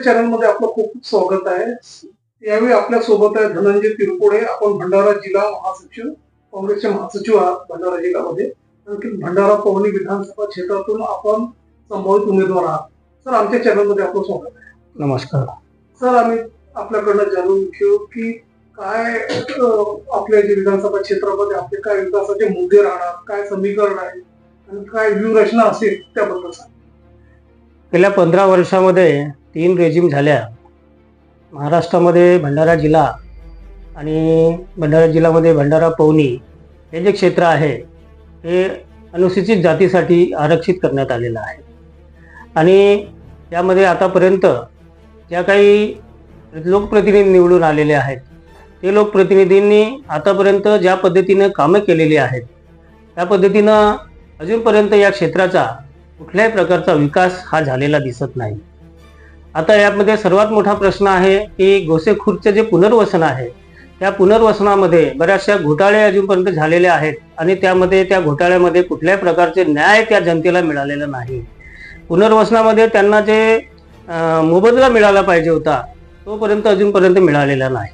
चॅनलमध्ये आपलं खूप खूप स्वागत आहे. यावेळी आपल्यासोबत आहे धनंजय तिरपुडे आपण भंडारा जिल्हा महासचिव काँग्रेसचे महासचिव आहात भंडारा जिल्ह्यामध्ये. आणखी भंडारा पवनी विधानसभा क्षेत्रातून आपण संभावित उमेदवार आहात. सर आमच्या चॅनलमध्ये आपलं स्वागत आहे. नमस्कार. सर आम्ही आपल्याकडनं जाणून घेऊ की काय आपल्या जे विधानसभा क्षेत्रामध्ये आपले काय विकासाचे मुद्दे राहणार काय समीकरण आहे आणि काय व्यूहरचना असेल त्याबद्दल सांगा. गेल्या पंधरा वर्षामध्ये तीन रेजिम झाल्या. महाराष्ट्रामध्ये भंडारा जिल्हा आणि भंडारा जिल्ह्यामध्ये भंडारा पवनी हे जे क्षेत्र आहे हे अनुसूचित जातीसाठी आरक्षित करण्यात आलेलं आहे. आणि त्यामध्ये आतापर्यंत ज्या काही लोकप्रतिनिधी निवडून आलेले आहेत ते लोकप्रतिनिधींनी आतापर्यंत ज्या पद्धतीनं कामं केलेली आहेत त्या पद्धतीनं अजूनपर्यंत या क्षेत्राचा कुठल्याही प्रकारचा विकास हा झालेला दिसत नाही. आता यामध्ये सर्वात मोठा प्रश्न आहे की गोसेखुर्दचं जे पुनर्वसन आहे त्या पुनर्वसनामध्ये बऱ्याचशा घोटाळे अजूनपर्यंत झालेले आहेत आणि त्यामध्ये त्या घोटाळ्यामध्ये कुठल्याही प्रकारचे न्याय त्या जनतेला मिळालेला नाही. पुनर्वसनामध्ये त्यांना जे मोबदला मिळाला पाहिजे होता तोपर्यंत अजूनपर्यंत मिळालेला नाही.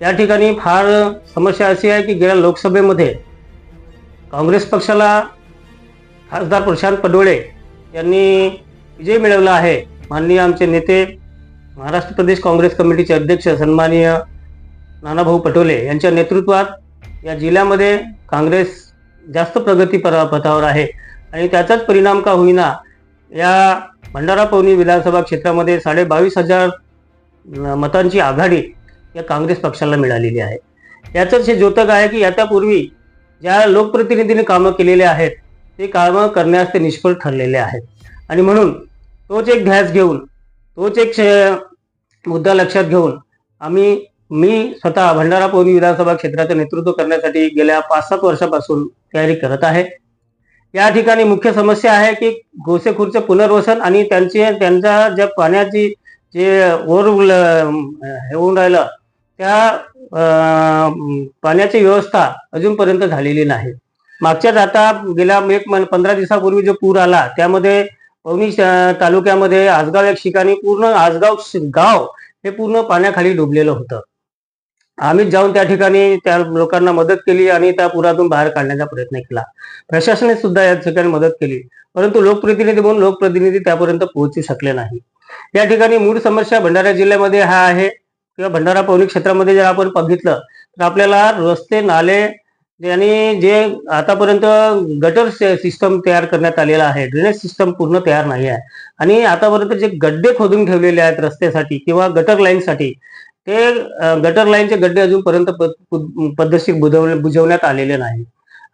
त्या ठिकाणी फार समस्या अशी आहे की गेल्या लोकसभेमध्ये काँग्रेस पक्षाला खासदार प्रशांत पडोळे यांनी विजय मिळवला आहे. माननीय आमचे नेते महाराष्ट्र प्रदेश काँग्रेस कमिटीचे अध्यक्ष सन्माननीय नानाभाऊ पटोले यांच्या नेतृत्वात या जिल्ह्यामध्ये काँग्रेस जास्त प्रगती परा- पथावर आहे. आणि त्याचाच परिणाम का होईना या भंडारा पवनी विधानसभा क्षेत्रामध्ये साडेबावीस हजार मतांची आघाडी या काँग्रेस पक्षाला मिळालेली आहे. याचंच हे द्योतक आहे की याच्यापूर्वी ज्या लोकप्रतिनिधींनी कामं केलेली आहेत ते कामं करण्यास ते निष्फळ ठरलेले आहेत. आणि म्हणून तोच एक ध्यास घेऊन तोच एक मुद्दा लक्षात घेऊन आम्ही मी स्वतः भंडारा पवनी विधानसभा क्षेत्राचं नेतृत्व करण्यासाठी गेल्या पाच सात वर्षापासून तयारी करत आहे. या ठिकाणी मुख्य समस्या आहे की गोसेखुरचं पुनर्वसन आणि त्यांचे त्यांचा ज्या पाण्याची जे ओर हे होऊन राहिलं त्या पाण्याची व्यवस्था अजूनपर्यंत झालेली नाही. मागच्याच आता गेल्या एक मन- पंधरा दिवसापूर्वी जो पूर आला त्यामध्ये पवनी तालुक्यामध्ये आसगाव या ठिकाणी पूर्ण आसगाव श- गाव हे पूर्ण पाण्याखाली डुबलेलं होतं. आम्ही जाऊन त्या ठिकाणी त्या लोकांना मदत केली आणि त्या पुरातून बाहेर काढण्याचा प्रयत्न केला. प्रशासनाने सुद्धा या ठिकाणी मदत केली परंतु लोकप्रतिनिधी म्हणून लोकप्रतिनिधी त्यापर्यंत पोहोचू शकले नाही. या ठिकाणी मूळ समस्या भंडारा जिल्ह्यामध्ये हा आहे. किंवा भंडारा पवनी क्षेत्रामध्ये जर आपण बघितलं तर आपल्याला रस्ते नाले आणि जे आतापर्यंत गटर सिस्टम तयार करण्यात आलेला आहे ड्रेनेज सिस्टम पूर्ण तयार नाही आहे. आणि आतापर्यंत जे गड्डे खोदून ठेवलेले आहेत रस्त्यासाठी किंवा गटर लाईनसाठी ते गटर लाईनचे गड्डे अजूनपर्यंत पद्धतशीर बुजवले बुजवण्यात आलेले नाही.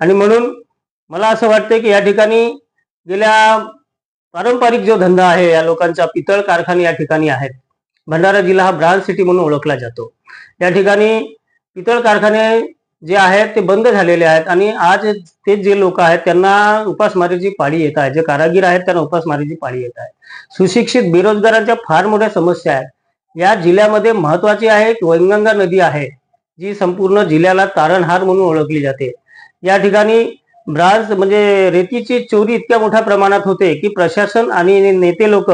आणि म्हणून मला असं वाटतं की या ठिकाणी गेल्या पारंपरिक जो धंदा आहे या लोकांचा पितळ कारखाने या ठिकाणी आहेत. भंडारा जिल्हा हा ब्रांच सिटी म्हणून ओळखला जातो. या ठिकाणी पितळ कारखाने जे आहेत ते बंद झालेले आहेत आणि आज ते जे लोक आहेत त्यांना उपासमारीची पाळी येत आहे. जे कारागीर आहेत त्यांना उपासमारीची पाळी येत आहे. सुशिक्षित बेरोजगारांच्या फार मोठ्या समस्या आहेत. या जिल्ह्यामध्ये महत्वाची आहे की वैनगंगा नदी आहे जी संपूर्ण जिल्ह्याला तारणहार म्हणून ओळखली जाते. या ठिकाणी ब्रांच म्हणजे रेतीची चोरी इतक्या मोठ्या प्रमाणात होते की प्रशासन आणि नेते लोक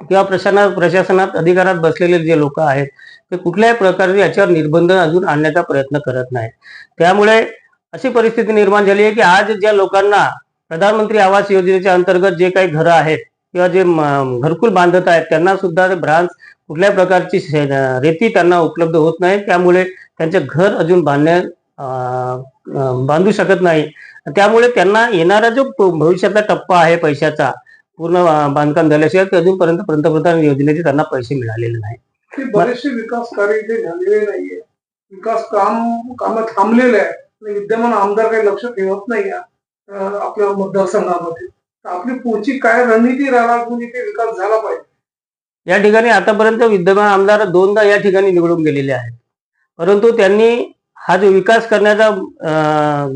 किंवा प्रशासनात प्रशासनात अधिकारात बसलेले जे लोक आहेत ते कुठल्याही प्रकारचे याच्यावर निर्बंध अजून आणण्याचा प्रयत्न करत नाही त्यामुळे अशी परिस्थिती निर्माण झाली आहे की आज ज्या लोकांना प्रधानमंत्री आवास योजनेच्या अंतर्गत जे काही घरं आहेत किंवा जे घरकुल बांधत आहेत त्यांना सुद्धा ब्रांच कुठल्याही प्रकारची शे- रेती त्यांना उपलब्ध होत नाही त्यामुळे त्यांचे घर अजून बांधण्या बांधू शकत नाही. त्यामुळे त्यांना येणारा जो भविष्यातला टप्पा आहे पैशाचा पूर्ण बांधकाम झाल्याशिवाय ते अजूनपर्यंत पंतप्रधान योजनेचे त्यांना पैसे मिळालेले नाही की बरेचसे विकास कार्य इथे झालेले नाहीये. विकास काम काम थांबलेले आहे आणि विद्यमान आमदार काही लक्ष ठेवत नाही आपल्या मतदारसंघामध्ये. आपली पुढची काय रणनीती राहणार की इथे विकास झाला पाहिजे? या ठिकाणी आतापर्यंत विद्यमान आमदार दोनदा या ठिकाणी निवडून गेलेले आहेत. परंतु त्यांनी हा जो विकास करण्याचा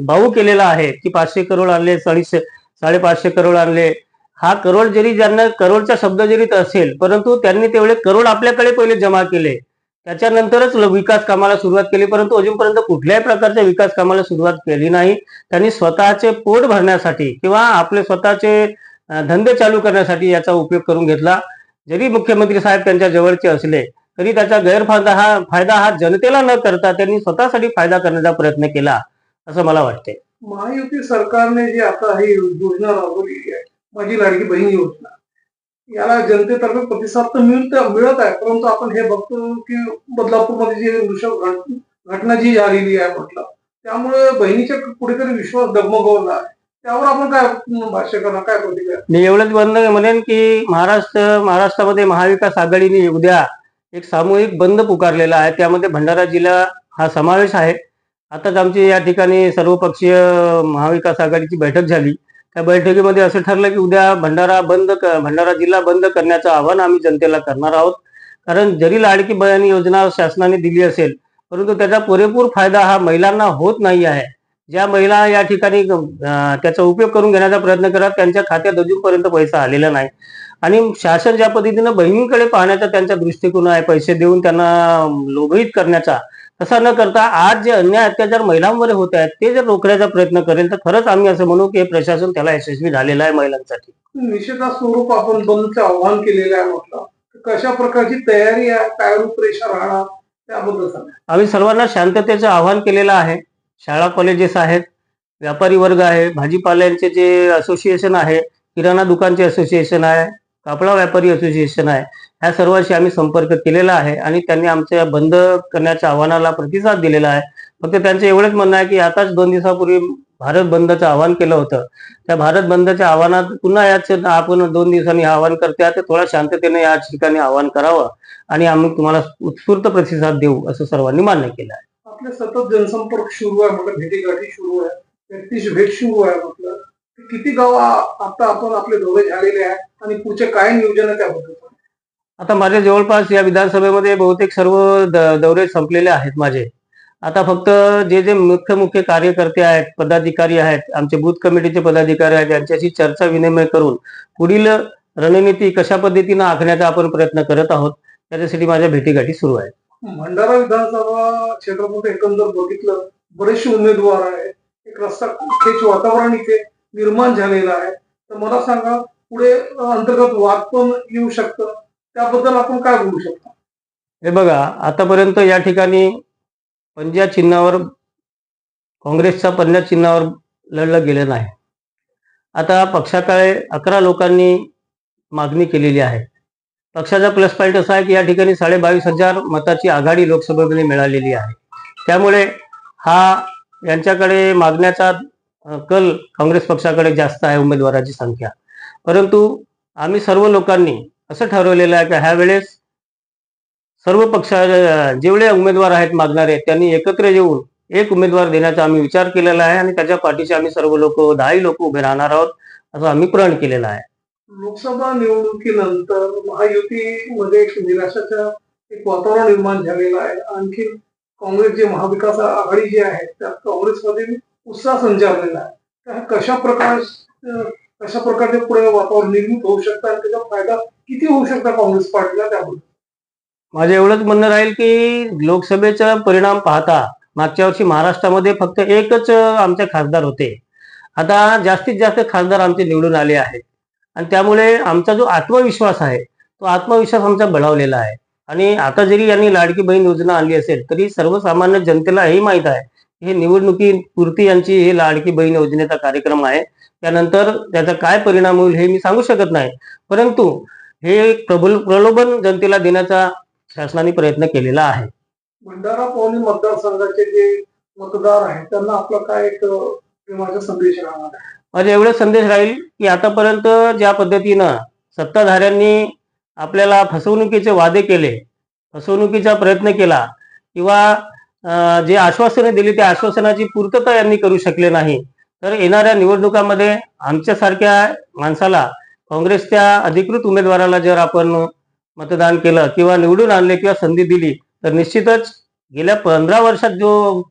भाऊ केलेला आहे की पाचशे करोड आणले साडीशे साडेपाचशे करोड आणले हा करोड जरी ज्यांना करोडचा शब्द जरी असेल परंतु त्यांनी तेवढे करोड आपल्याकडे पहिले जमा केले. त्याच्यानंतरच विकास कामाला सुरुवात केली परंतु अजूनपर्यंत कुठल्याही प्रकारच्या विकास कामाला सुरुवात केली नाही. त्यांनी स्वतःचे पोट भरण्यासाठी किंवा आपले स्वतःचे धंदे चालू करण्यासाठी याचा उपयोग करून घेतला. जरी मुख्यमंत्री साहेब त्यांच्या जवळचे असले तरी त्याचा गैरफायदा हा फायदा हा जनतेला न करता त्यांनी स्वतःसाठी फायदा करण्याचा प्रयत्न केला असं मला वाटते महायुती सरकारने जी आता ही योजना राबवलेली आहे माझी लाडकी बहीण योजना. याला जनतेतर्फे प्रतिसाद तर मिळत मिळत आहे परंतु आपण हे बघतो की बदलापूरमध्ये जी वृषभ घटना जी झालेली आहे म्हटलं त्यामुळे बहिणीच्या कुठेतरी विश्वास डगमगवला आहे. त्यावर आपण काय भाष्य करणार? काय प्रतिक्रिया? मी एवढंच बंद म्हणेन की महाराष्ट्र महाराष्ट्रामध्ये महाविकास आघाडीने उद्या एक सामूहिक बंद पुकारलेला आहे. त्यामध्ये भंडारा जिल्हा हा समावेश आहे. आताच आमची या ठिकाणी सर्वपक्षीय महाविकास आघाडीची बैठक झाली. त्या बैठकीमध्ये असं ठरलं की उद्या भंडारा बंद भंडारा जिल्हा बंद करण्याचं आवाहन आम्ही जनतेला करणार आहोत. कारण जरी लाडकी बयान योजना शासनाने दिली असेल परंतु त्याचा पुरेपूर फायदा हा महिलांना होत नाही आहे. ज्या महिला या ठिकाणी त्याचा उपयोग करून घेण्याचा प्रयत्न करतात त्यांच्या खात्यात अजूनपर्यंत पैसा आलेला नाही. आणि शासन ज्या पद्धतीनं बहिणींकडे पाहण्याचा त्यांचा दृष्टिकोन आहे पैसे देऊन त्यांना लोभहित करण्याचा तसा न करता आज जे अन्याय अत्याचार महिलांवर होत आहेत ते जर रोखण्याचा प्रयत्न करेल तर खरंच आम्ही असं म्हणू की हे प्रशासन त्याला यशस्वी झालेलं आहे महिलांसाठी. निषेधा स्वरूप आपण बंदचं आव्हान केलेलं आहे म्हटलं. कशा प्रकारची तयारी आहे काय रूपरेषा राहणार त्याबद्दल आम्ही सर्वांना शांततेचं आवाहन केलेलं आहे. शाळा कॉलेजेस आहेत व्यापारी वर्ग आहे भाजीपाल्यांचे जे असोसिएशन आहे किराणा दुकानचे असोसिएशन आहे कापडा व्यापारी असोसिएशन आहे ह्या सर्वांशी आम्ही संपर्क केलेला आहे आणि त्यांनी आमच्या बंद करण्याच्या आव्हानाला प्रतिसाद दिलेला आहे. फक्त त्यांचं एवढंच म्हणणं आहे की आताच दोन दिवसापूर्वी भारत बंदचं आवाहन केलं होतं. त्या भारत बंदच्या आव्हानात पुन्हा याच आपण दोन दिवसांनी आवाहन करते तर थोडा शांततेने या ठिकाणी आवाहन करावं आणि आम्ही तुम्हाला उत्स्फूर्त प्रतिसाद देऊ असं सर्वांनी मान्य केलं आहे. आपले सतत जनसंपर्क सुरू आहे म्हटलं भेटीगाठी सुरू आहे व्यक्तीची भेट सुरू आहे म्हटलं किती गाव आता आपण आपले दौरे झालेले आहे आणि पुढचे काय नियोजन आहे त्याबद्दल? आता माझ्या जवळपास या विधानसभेमध्ये बहुतेक सर्व दौरे संपलेले आहेत माझे. आता फक्त जे जे मुख्य मुख्य कार्यकर्ते आहेत पदाधिकारी आहेत आमचे बूथ कमिटीचे पदाधिकारी आहेत यांच्याशी चर्चा विनिमय करून पुढील रणनीती कशा पद्धतीनं आखण्याचा आपण प्रयत्न करत आहोत त्याच्यासाठी माझ्या भेटीगाठी सुरू आहेत. भंडारा विधानसभा क्षेत्रामध्ये एकंदर बघितलं बरेचसे उमेदवार आहेत. एक रस्ता खेच वातावरण इथे निर्माण झालेलं आहे. तर मला सांगा पुढे अंतर्गत वाद पण येऊ शकतं? त्याबद्दल आपण काय बोलू शकतो? हे बघा आतापर्यंत या ठिकाणी पंजा चिन्हावर काँग्रेसच्या पंजा चिन्हावर लढलं गेलं नाही. आता पक्षाकडे अकरा लोकांनी मागणी केलेली आहे. पक्षाचा प्लस पॉईंट असा आहे की या ठिकाणी साडेबावीस हजार मताची आघाडी लोकसभेमध्ये मिळालेली आहे. त्यामुळे हा यांच्याकडे मागण्याचा कल काँग्रेस पक्षाकडे जास्त आहे उमेदवाराची संख्या. परंतु आम्ही सर्व लोकांनी असं ठरवलेलं आहे की ह्या वेळेस सर्व पक्ष जेवढे उमेदवार आहेत मागणारे त्यांनी एकत्र येऊन एक उमेदवार देण्याचा आम्ही विचार केलेला आहे आणि त्याच्या पाठीशी आम्ही सर्व लोक दहाही लोक उभे राहणार आहोत असं आम्ही प्रण केलेलं आहे. लोकसभा निवडणुकीनंतर महायुतीमध्ये एक निराशाचं एक वातावरण निर्माण झालेलं आहे. आणखी काँग्रेस जे महाविकास आघाडी जी आहे त्या काँग्रेसमध्ये उत्साह संचारलेला आहे. तर कशा प्रकारे कशा प्रकारचे पुढे वातावरण निर्मित होऊ शकतं आणि त्याचा फायदा किती होऊ शकतो काँग्रेस पार्टीला त्यामुळे? माझं एवढंच म्हणणं राहील की लोकसभेचा परिणाम पाहता मागच्या वर्षी महाराष्ट्रामध्ये फक्त एकच आमचे खासदार होते. आता जास्तीत जास्त खासदार आमचे निवडून आले आहेत. आणि त्यामुळे आमचा जो आत्मविश्वास आहे तो आत्मविश्वास आमचा बळावलेला आहे. आणि आता जरी यांनी लाडकी बहीण योजना आणली असेल तरी सर्वसामान्य जनतेला हे माहीत आहे की हे निवडणुकीपुरती यांची हे लाडकी बहीण योजनेचा कार्यक्रम आहे. त्यानंतर त्याचा काय परिणाम होईल हे मी सांगू शकत नाही. परंतु हे प्रबल प्रलोभन जनतेला देण्याचा शासनाने प्रयत्न केलेला आहे. भंडारा पवनी मतदारसंघाचे जे मतदार आहेत त्यांना आपला काय एक प्रेमाचा संदेश राहणार? माझा एवढाच संदेश राहील की आतापर्यंत ज्या पद्धतीनं सत्ताधाऱ्यांनी आपल्याला फसवणुकीचे वादे केले फसवणुकीचा प्रयत्न केला किंवा जे आश्वासने दिली त्या आश्वासनाची पूर्तता यांनी करू शकले नाही तर येणाऱ्या निवडणुकामध्ये आमच्यासारख्या माणसाला काँग्रेसच्या अधिकृत उमेदवाराला जर आपण मतदान केलं किंवा निवडून आणले किंवा संधी दिली तर निश्चितच गेल्या पंधरा वर्षात जो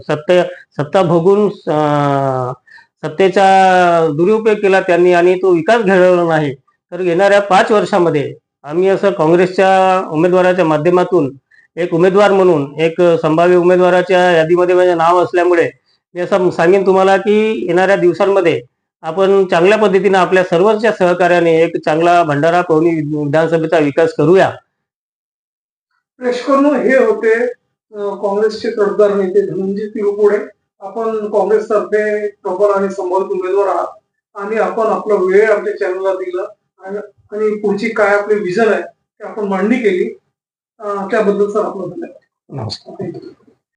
सत्ते सत्ता भोगून सत्तेचा दुरुपयोग केला त्यांनी आणि तो विकास घडवला नाही तर येणाऱ्या पाच वर्षामध्ये आम्ही असं काँग्रेसच्या उमेदवाराच्या माध्यमातून एक उमेदवार म्हणून एक संभाव्य उमेदवाराच्या यादीमध्ये माझे नाव असल्यामुळे मी असं सांगेन तुम्हाला की येणाऱ्या दिवसांमध्ये आपण चांगल्या पद्धतीने आपल्या सर्वांच्या सहकार्याने एक चांगला भंडारा पवनी विधानसभेचा विकास करूया. प्रेक्षकांनो हे होते काँग्रेसचे कर्जदार नेते धनंजय तिरुपुडे आपण काँग्रेसतर्फे प्रबल आणि संबंध उमेदवार आहात. आणि आपण आपला वेळ आमच्या चॅनलला दिला. आणि पुढची काय आपली विजन आहे ते आपण मांडणी केली. त्याबद्दल सर आपलं धन्यवाद नमस्कार.